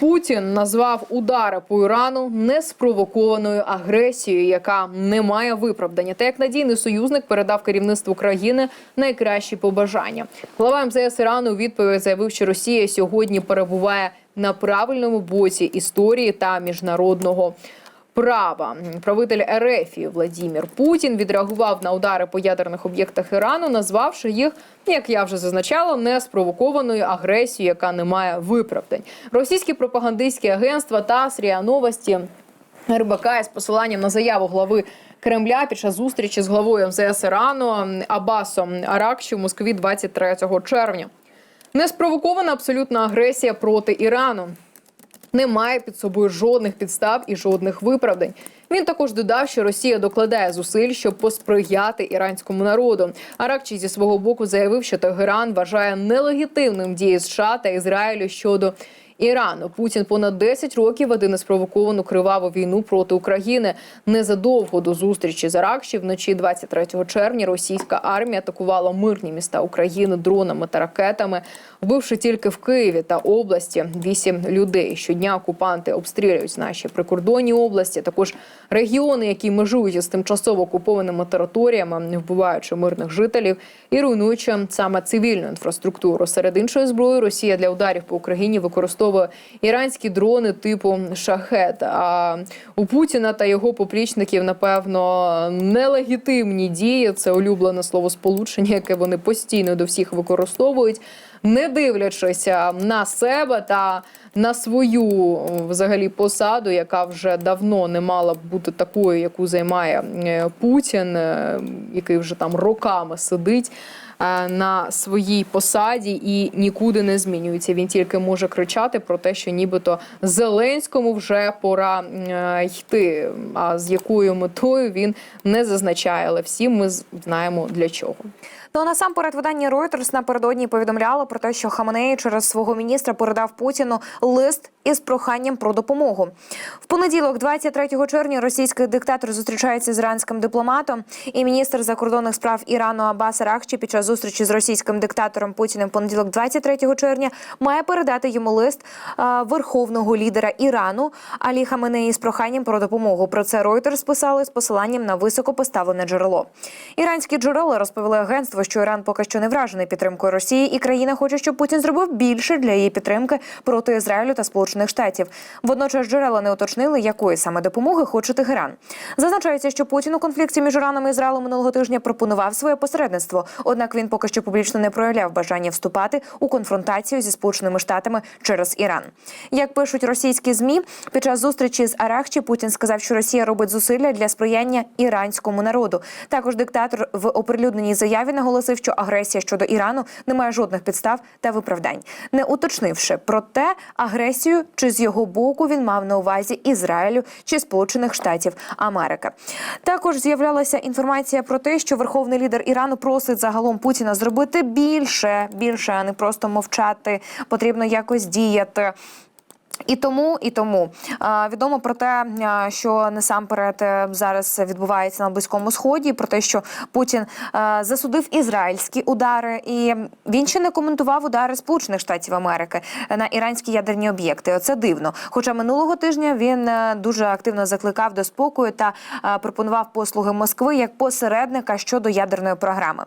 Путін назвав удари по Ірану неспровокованою агресією, яка не має виправдання. Та як надійний союзник передав керівництву країни найкращі побажання. Глава МЗС Ірану відповідь заявив, що Росія сьогодні перебуває на правильному боці історії та міжнародного. Права правитель РФ Владімір Путін відреагував на удари по ядерних об'єктах Ірану, назвавши їх, як я вже зазначала, неспровокованою агресією, яка не має виправдань. Російські пропагандистські агентства ТАСС, РІА Новості, РБК із посиланням на заяву глави Кремля під час зустрічі з главою МЗС Ірану Абасом Аракші в Москві 23 червня. Неспровокована абсолютна агресія проти Ірану не має під собою жодних підстав і жодних виправдань. Він також додав, що Росія докладає зусиль, щоб посприяти іранському народу. Аракчі зі свого боку заявив, що Тегеран вважає нелегітимним дії США та Ізраїлю щодо. Ірану Путін понад 10 років веде неспровоковану криваву війну проти України. Незадовго до зустрічі з Аракші вночі 23 червня російська армія атакувала мирні міста України дронами та ракетами, вбивши тільки в Києві та області вісім людей. Щодня окупанти обстрілюють наші прикордонні області, також регіони, які межують із тимчасово окупованими територіями, вбиваючи мирних жителів і руйнуючи саме цивільну інфраструктуру. Серед іншої зброї Росія для ударів по Україні використовує іранські дрони типу шахет. А у Путіна та його поплічників, напевно, нелегітимні дії. Це улюблене слово сполучення, яке вони постійно до всіх використовують, не дивлячись на себе та на свою взагалі посаду, яка вже давно не мала б бути такою, яку займає е, Путін, е, який вже там роками сидить на своїй посаді і нікуди не змінюється. Він тільки може кричати про те, що нібито Зеленському вже пора е, йти. А з якою метою він не зазначає, але всі ми знаємо для чого. Ну а насамперед видання Reuters напередодні повідомляло про те, що Хаменеї через свого міністра передав Путіну лист із проханням про допомогу. В понеділок, 23 червня, російський диктатор зустрічається з іранським дипломатом, і міністр закордонних справ Ірану Аббас Арахчі під час зустрічі з російським диктатором Путіним понеділок, 23 червня, має передати йому лист а, верховного лідера Ірану Алі Хаменеї з проханням про допомогу. Про це Reuters писали з посиланням на високопоставлене джерело. Іранські джерела розповіли агентство, що Іран поки що не вражений підтримкою Росії, і країна хоче, щоб Путін зробив більше для її підтримки проти Ізраїлю та Сполучених Штатів. Водночас джерела не уточнили, якої саме допомоги хоче Тегеран. Зазначається, що Путін у конфлікті між Іраном і Ізраїлем минулого тижня пропонував своє посередництво. Однак він поки що публічно не проявляв бажання вступати у конфронтацію зі Сполученими Штатами через Іран. Як пишуть російські змі, під час зустрічі з Арахчі Путін сказав, що Росія робить зусилля для сприяння іранському народу. Також диктатор в оприлюдненій заяві наголосив, що агресія щодо Ірану не має жодних підстав та виправдань, не уточнивши про те, агресію чи з його боку він мав на увазі Ізраїлю чи Сполучених Штатів Америки. Також з'являлася інформація про те, що верховний лідер Ірану просить загалом Путіна зробити більше, більше, а не просто мовчати. Потрібно якось діяти. І тому, і тому відомо про те, що насамперед е, зараз відбувається на близькому сході. Про те, що Путін засудив ізраїльські удари, і він ще не коментував удари Сполучених Штатів Америки на іранські ядерні об'єкти. Оце дивно. Хоча минулого тижня він е, дуже активно закликав до спокою та пропонував послуги Москви як посередника щодо ядерної програми.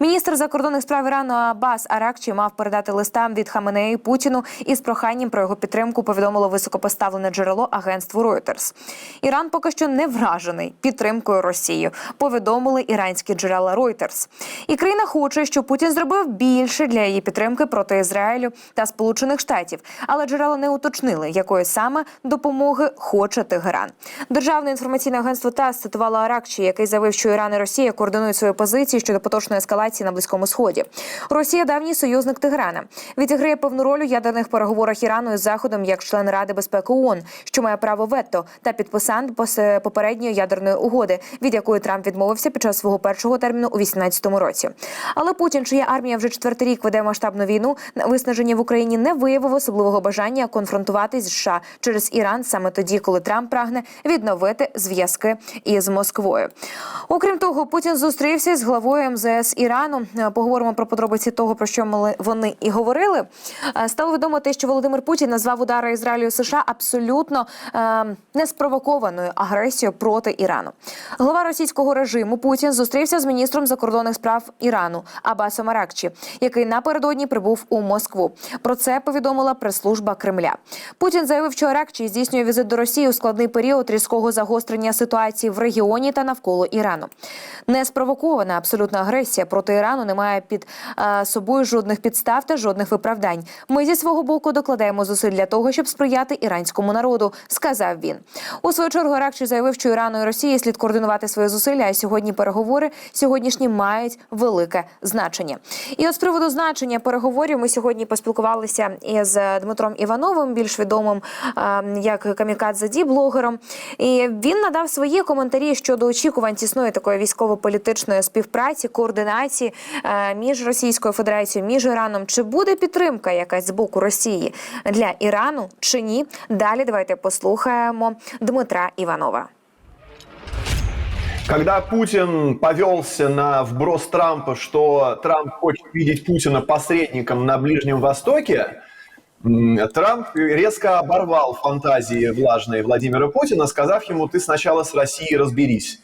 Міністр закордонних справ Ірану Аббас Аракчі мав передати листам від Хаменеї Путіну із проханням про його підтримку повідомило високопоставлене джерело агентству Reuters. Іран поки що не вражений підтримкою Росії. Повідомили іранські джерела Reuters. І країна хоче, щоб Путін зробив більше для її підтримки проти Ізраїлю та Сполучених Штатів, але джерела не уточнили, якої саме допомоги хоче Тегеран. Державне інформаційне агентство ТАСС цитувало Аракчі, який заявив, що Іран і Росія координують свої позиції щодо поточної ескалації на близькому сході. Росія давній союзник Тегерана. Відіграє певну роль у ядерних переговорах Ірану із Заходом як член Ради безпеки ООН, що має право вето та підписант попередньої ядерної угоди, від якої Трамп відмовився під час свого першого терміну у 18 році. Але Путін, чия армія вже четвертий рік веде масштабну війну, на виснаження в Україні не виявив особливого бажання конфронтуватись з США через Іран саме тоді, коли Трамп прагне відновити зв'язки із Москвою. Окрім того, Путін зустрівся з главою МЗС Ірану. Поговоримо про подробиці того, про що вони і говорили. Е, Стало відомо те, що Володимир Путін назвав удари Ізраїлю і США абсолютно е, неспровокованою агресією проти Ірану. Глава російського режиму Путін зустрівся з міністром закордонних справ Ірану Абасом Аракчі, який напередодні прибув у Москву. Про це повідомила прес-служба Кремля. Путін заявив, що Аракчі здійснює візит до Росії у складний період різкого загострення ситуації в регіоні та навколо Ірану. Неспровокована абсолютна агресія проти Ірану не має під е, собою жодних підстав та жодних виправдань. Ми зі свого боку докладаємо зусиль для того, щоб сприяти іранському народу, сказав він. У свою чергу Аракчі заявив, що Ірану і Росії слід координувати свої зусилля. А сьогодні переговори сьогоднішні мають велике значення. І от з приводу значення переговорів ми сьогодні поспілкувалися із Дмитром Івановим, більш відомим як камікадзе блогером. І він надав свої коментарі щодо очікувань тісної такої військово-політичної співпраці, координації між Російською Федерацією, між Іраном. Чи буде підтримка якась з боку Росії для Ірану чи ні? Далі давайте послухаємо Дмитра Іванова. Когда Путин повелся на вброс Трампа, что Трамп хочет видеть Путина посредником на Ближнем Востоке, м, Трамп резко оборвал фантазии влажные Владимира Путина, сказав ему, ты сначала с Россией разберись.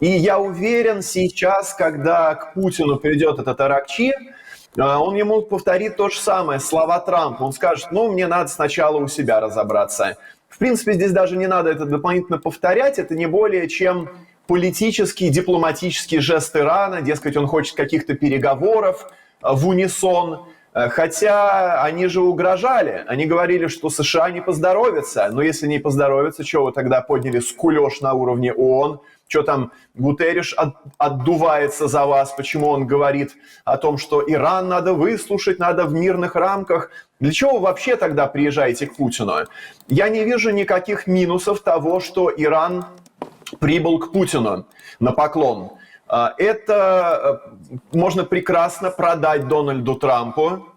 И я уверен, сейчас, когда к Путину придет этот Аракчи, а, он ему повторит то же самое, слова Трампа. Он скажет, ну, мне надо сначала у себя разобраться. В принципе, здесь даже не надо это дополнительно повторять, это не более чем политический, дипломатический жест Ирана, дескать, он хочет каких-то переговоров в унисон, Э, Хотя они же угрожали, они говорили, что США не поздоровится, но если не поздоровится, что вы тогда подняли скулеж на уровне ООН, что там Гутерриш от- отдувается за вас, почему он говорит о том, что Иран надо выслушать, надо в мирных рамках. Для чего вы вообще тогда приезжаете к Путину? Я не вижу никаких минусов того, что Иран прибыл к Путину на поклон. А, Это э, можно прекрасно продать Дональду Трампу,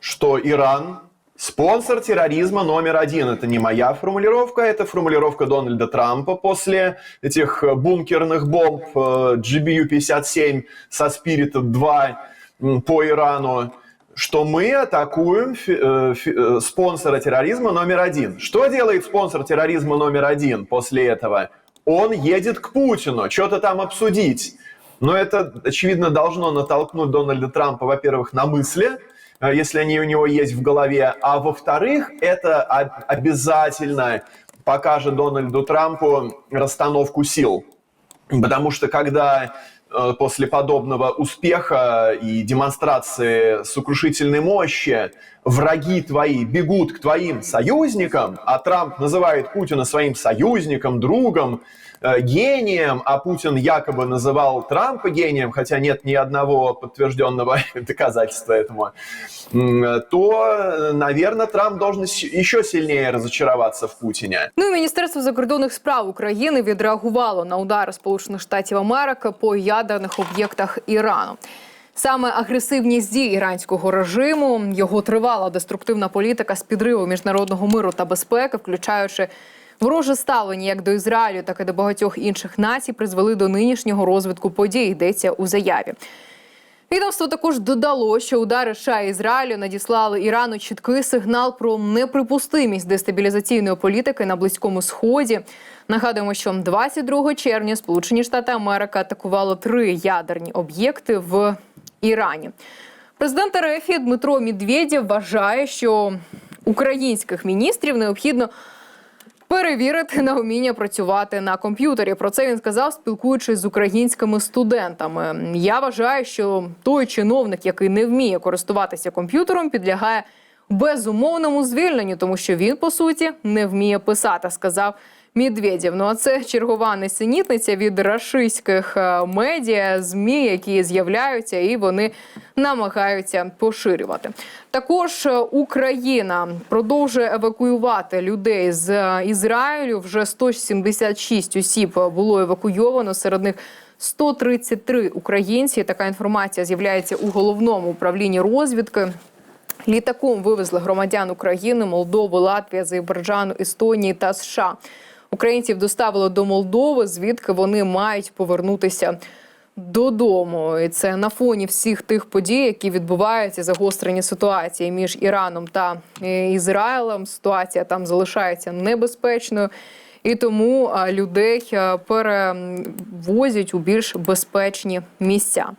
что Иран спонсор терроризма номер один. Это не моя формулировка, это формулировка Дональда Трампа после этих э, бункерных бомб э, GBU-57 со Spirit-2 м, по Ирану что мы атакуем э, э, спонсора терроризма номер один. Что делает спонсор терроризма номер один после этого? Он едет к Путину, что-то там обсудить. Но это, очевидно, должно натолкнуть Дональда Трампа, во-первых, на мысли, э, если они у него есть в голове, а во-вторых, это обязательно покажет Дональду Трампу расстановку сил. Потому что когда после подобного успеха и демонстрации сокрушительной мощи враги твои бегут к твоим союзникам, а Трамп называет Путина своим союзником, другом, э, гением, а Путин якобы называл Трампа гением, хотя нет ни одного подтвержденного доказательства этому, м, то, наверное, Трамп должен с- еще сильнее разочароваться в Путине. Ну і Міністерство закордонних справ України відреагувало на удари Сполучених Штатів Америки по ядерних об'єктах Ірану. Саме агресивність дій іранського режиму, його тривала деструктивна політика з підриву міжнародного миру та безпеки, включаючи вороже ставлення як до Ізраїлю, так і до багатьох інших націй, призвели до нинішнього розвитку подій. Йдеться у заяві. Відомство також додало, що удари США і Ізраїлю надіслали Ірану чіткий сигнал про неприпустимість дестабілізаційної політики на близькому сході. Нагадуємо, що 22 червня Сполучені Штати Америки атакували три ядерні об'єкти в Ірані. Президент РФ Дмитро Медведєв вважає, що українських міністрів необхідно перевірити на вміння працювати на комп'ютері. Про це він сказав, спілкуючись з українськими студентами. Я вважаю, що той чиновник, який не вміє користуватися комп'ютером, підлягає безумовному звільненню, тому що він по суті не вміє писати, сказав. Медведєв. Ну а це чергова несенітниця від рашистських е, медіа, змі, які з'являються, і вони намагаються поширювати. Також е, Україна продовжує евакуювати людей з е, Ізраїлю. Вже 176 осіб було евакуйовано. Серед них 133 українці. Така інформація з'являється у головному управлінні розвідки. Літаком вивезли громадян України, Молдови, Латвії, Азербайджану, Естонії та США. Українців доставили до Молдови, звідки вони мають повернутися додому. І це на фоні всіх тих подій, які відбуваються, загострення ситуації між Іраном та е, Ізраїлем. Ситуація там залишається небезпечною. І тому людей перевозять у більш безпечні місця.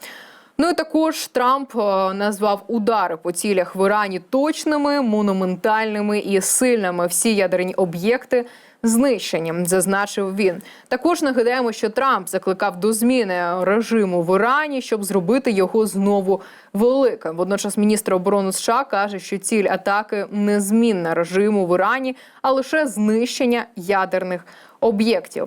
Ну і також Трамп е, назвав удари по цілях в Ірані точними, монументальними і сильними. Всі ядерні об'єкти знищені, зазначив він. Також нагадаємо, що Трамп закликав до зміни режиму в Ірані, щоб зробити його знову великим. Водночас міністр оборони США каже, що ціль атаки не змінна режиму в Ірані, а лише знищення ядерних об'єктів.